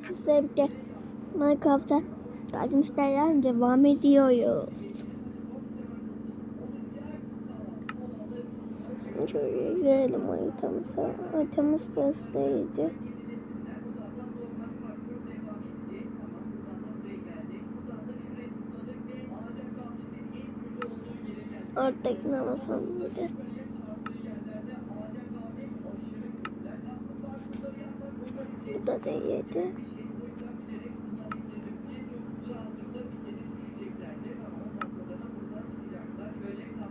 Sizlerle birlikte Minecraft'a kaldığımız yerden devam ediyoruz. Şöyle girelim haritamıza. Haritamız burasıydı. Ortakine basalım bir de. Da değildi.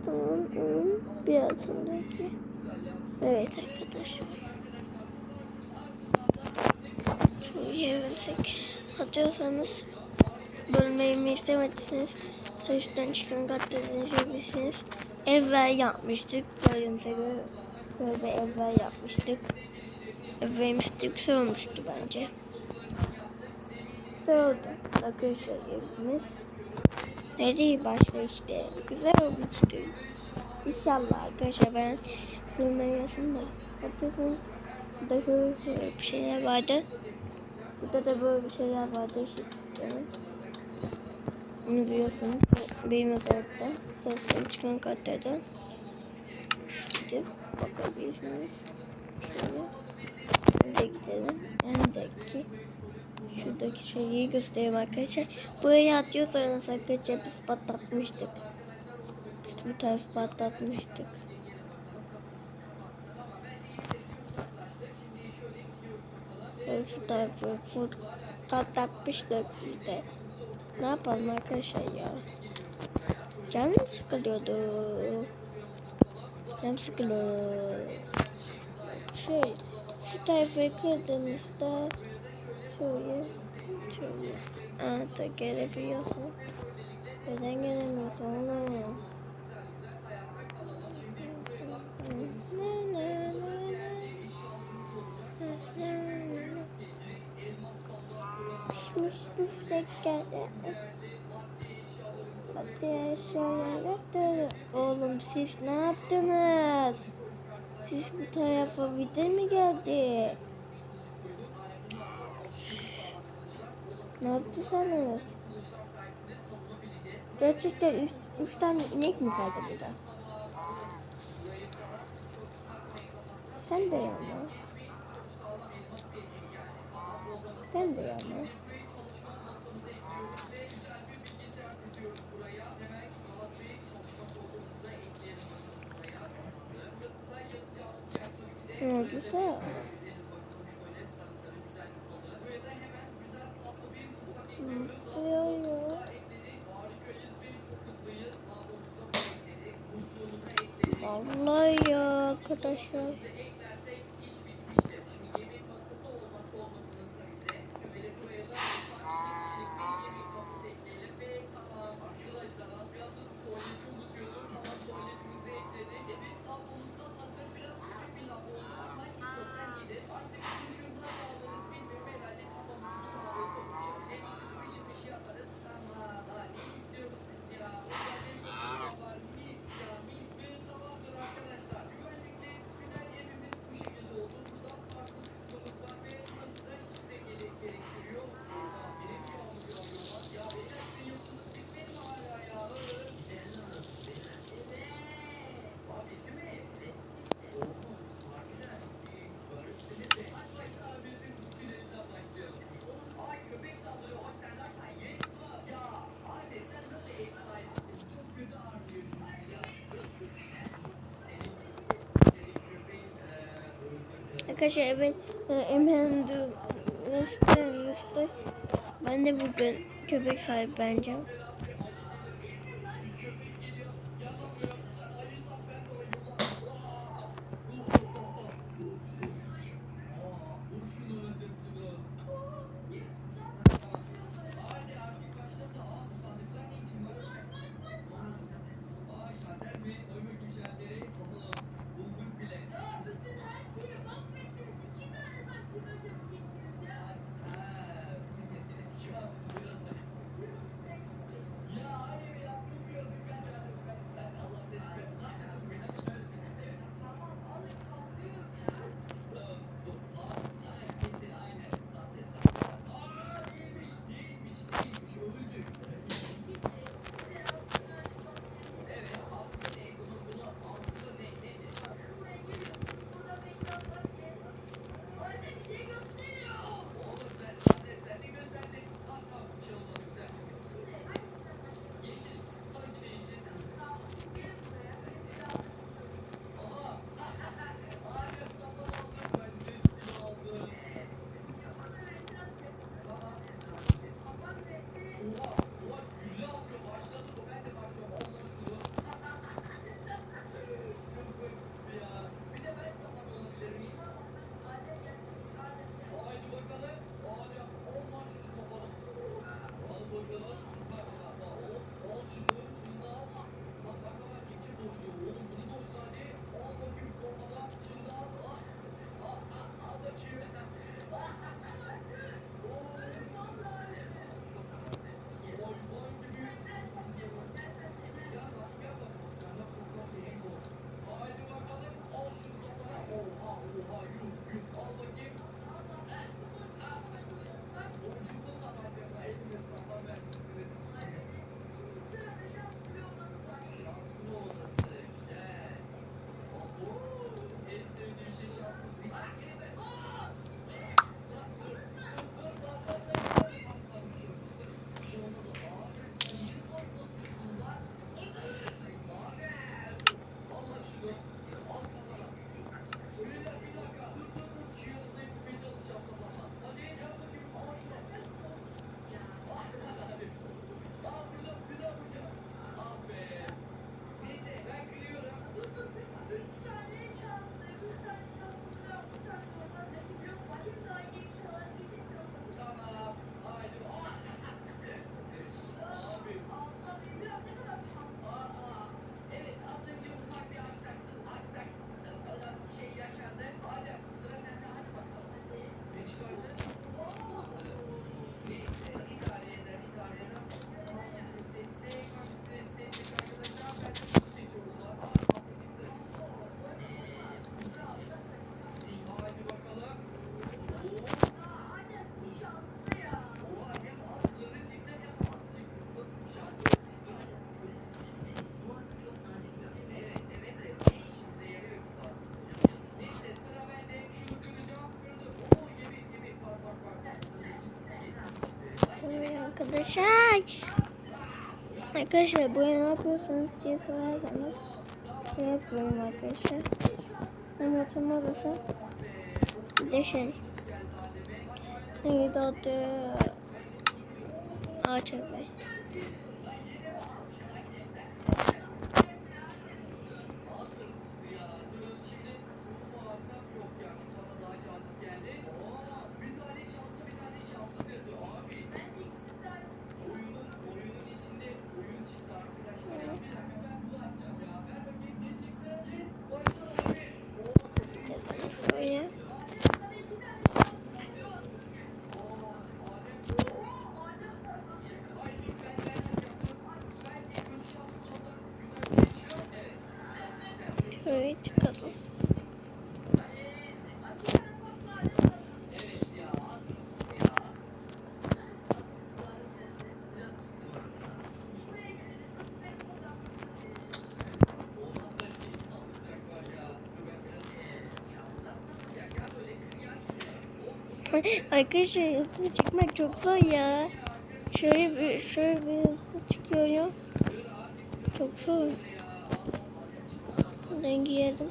Tamam, onun bir altındaki. Evet arkadaşlar. Şöyle yersek. Atıyorsanız bölmeyi istemediyseniz saçtan çıkan katlarını yapabilirsiniz. Evvel yapmıştık. Gördüğünüze göre böyle evvel yapmıştık. Evvelimiz de güzel olmuştu bence. Güzel oldu. Arkadaşlar evimiz. Nereye başla işte. Güzel olmuştu. İnşallah arkadaşlar ben sığınmayı yazın da. Hatırlıyorsunuz. Burada şöyle şöyle bir şeyler vardı. Burada da böyle bir şeyler vardı. işte. Onu biliyorsunuz. Benim özellikle. Sesden çıkan katlardan. Gidip bakabilirsiniz. Şöyle. Gidelim. Öndeki şuradaki şeyi göstereyim arkadaşlar. Buraya atıyorsanız arkadaşlar biz patlatmıştık. Biz bu tarafı patlatmıştık. Ben şu tarafı patlatmıştık işte. Ne yapalım arkadaşlar ya? Canım sıkılıyordu. Canım sıkılıyor. Şey, şu tayfayı kırdığımızda şöyle, şöyle. Aa da gelebiliyorsun. Neden gelemiyorsun anlamıyorum. Pişmiş büftek geldi. Hadi şöyle. Oğlum siz ne yaptınız? Siz bu tarafa vize mi geldi? Ne yaptıysanız? Gerçekten üç, üç tane inek mi kaldı burada? Sen de yana. Sen de yana. Yo yo. Vallahi ya arkadaşlar. Arkadaşlar evet e, Rıstı Ben de bugün köpek sahipleneceğim. Arkadaşlar. Arkadaşlar buraya ne yapıyorsunuz diye sorarsanız şey yapıyorum arkadaşlar. Hem oturma odası bir de şey. Neydi adı? Ağaç evi. Arkadaşlar hızlı çıkmak çok zor ya. Şöyle bir şöyle bir hızlı çıkıyorum. Çok zor. Ben giyelim.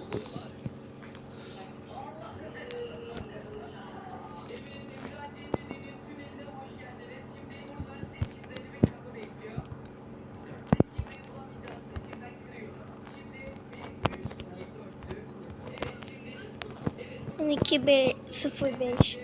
que be... se foi beijo.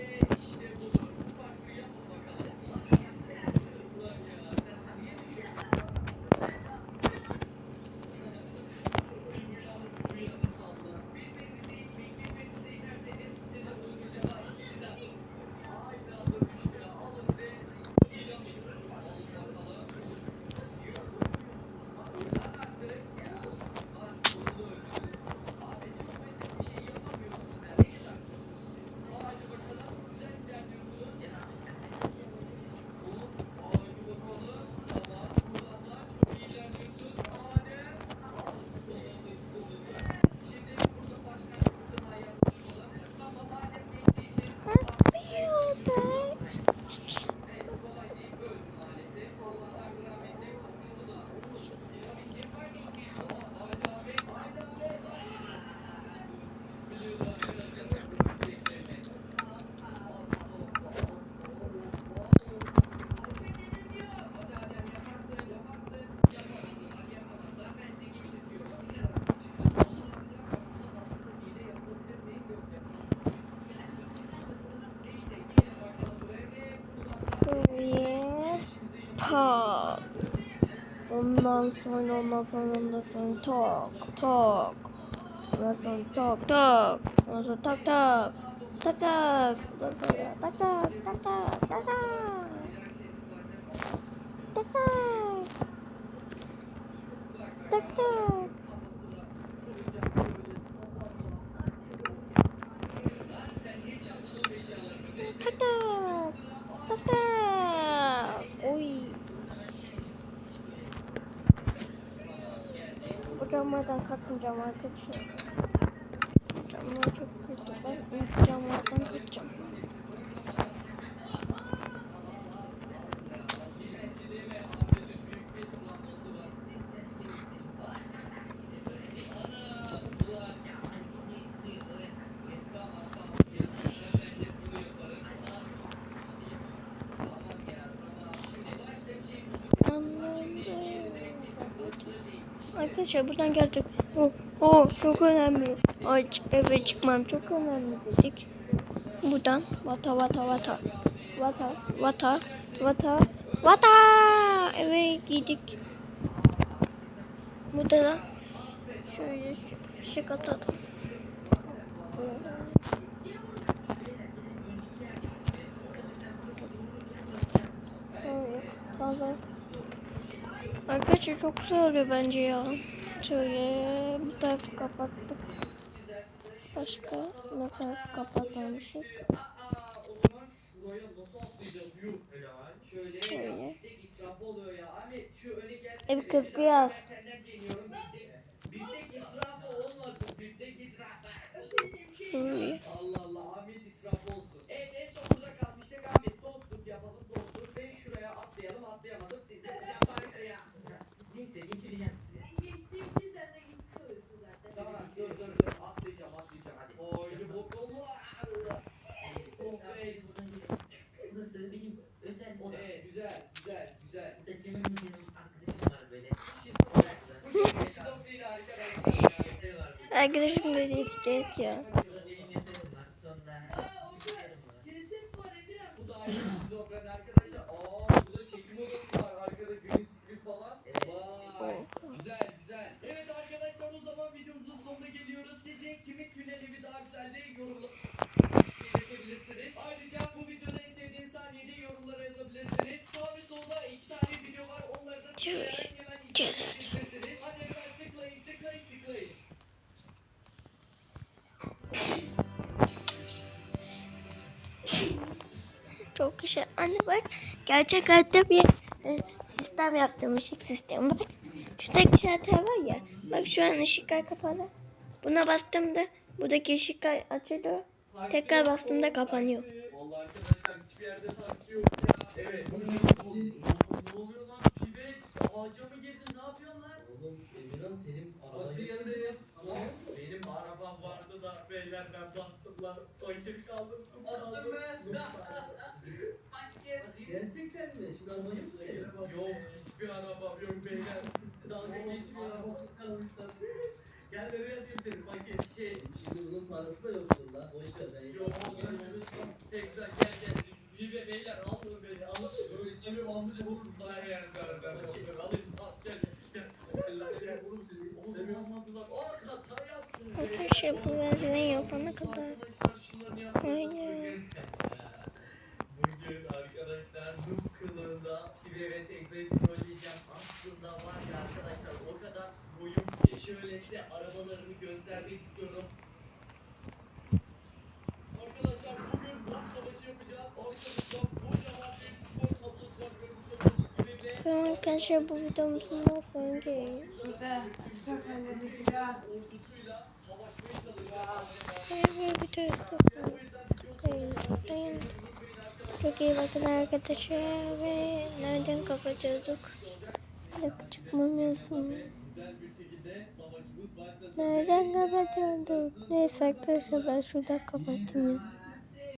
Ondan sonra ondan sonra ondan sonra tok tok. Ondan sonra tok tok. Ondan sonra tak tak. Tak tak. Ondan sonra tak tak tak. Tak tak. Tak tak. Tak kalkmayacağım arkadaşlar. Camlar çok kötü. Ben ilk camlardan kaçacağım. Arkadaşlar buradan geldik. Oh çok önemli. Ay eve çıkmam çok önemli dedik. Buradan vata vata vata. Vata vata vata vata. Eve gittik. Burada da şöyle şu- şey atalım. Arkadaşlar çok güzel bence ya. Şöyle bir tarafı kapattık. Başka ne tarafı kapatmamıştık. Şöyle bir. kız biraz. Biftek. Allah Allah Ahmet israfı olsun. Evet en son burada kalmıştık Ahmet dostluk yapalım dostluk. Ben şuraya atlayalım. atlayamadım. Siz de yapar ya. Neyse geçireceğim sizi. Geçtiğim için sen de gitmiş oluyorsun zaten. Tamam dur dur dur. Atlayacağım atlayacağım hadi. Oyunu bokulu. Burası benim özel odam. Evet güzel güzel güzel. Burada canım canım arkadaşım böyle. Arkadaşlar ya. Çok güzel. Anne bak gerçek hayatta bir e, sistem yaptım. ışık sistemi. Bak şuradaki şalter var ya. Bak şu an ışıklar kapalı. Buna bastığımda buradaki ışıklar açılıyor. Tekrar bastığımda kapanıyor. Vallahi arkadaşlar hiçbir yerde taksi yok ya. Evet. Ne oluyor lan? Pivot ağaca mı girdin? Ne yapıyorsun lan? Oğlum Emirhan senin Nasıl geldin? Benim arabam vardı da beyler ben battım lan. Fakir kaldım. Battım ben. Fakir. Gerçekten mi? Şu arabayı mı senin? Yok hiçbir arabam yok beyler. Dalga geçmiyorum. Gel nereye atayım seni fakir. Şey. Şimdi bunun parası da yoktur lan. Boş ver ben. Yok tekrar gel gel. Vive beyler alın beni alın. Yok istemiyorum almayacağım oğlum. Daha yani ben ben fakir alayım. Al gel gel. Gel lan gel oğlum seni. Oğlum almadılar. Aa kaza yaptın. Arkadaşlar bu merdiven yapana kadar. Arkadaşlar şunları yapalım. Aynen. Bugün arkadaşlar noob kılığında Pive ve Tekza'yı trolleyeceğim. Aslında var ya arkadaşlar o kadar boyum ki. Şöyle size arabalarımı göstermek istiyorum. Arkadaşlar bugün noob savaşı yapacağız. Arkamızda kocaman bir spor kablosu var görmüş olduğunuz gibi ve Sonra arkadaşlar bu videomuzun daha sonra görüyoruz. bir tane. Çok iyi bakın arkadaşlar ve nereden kapatıyorduk? Çıkmamıyorsun. Nereden kapatıyorduk? Neyse arkadaşlar ben şuradan kapatayım.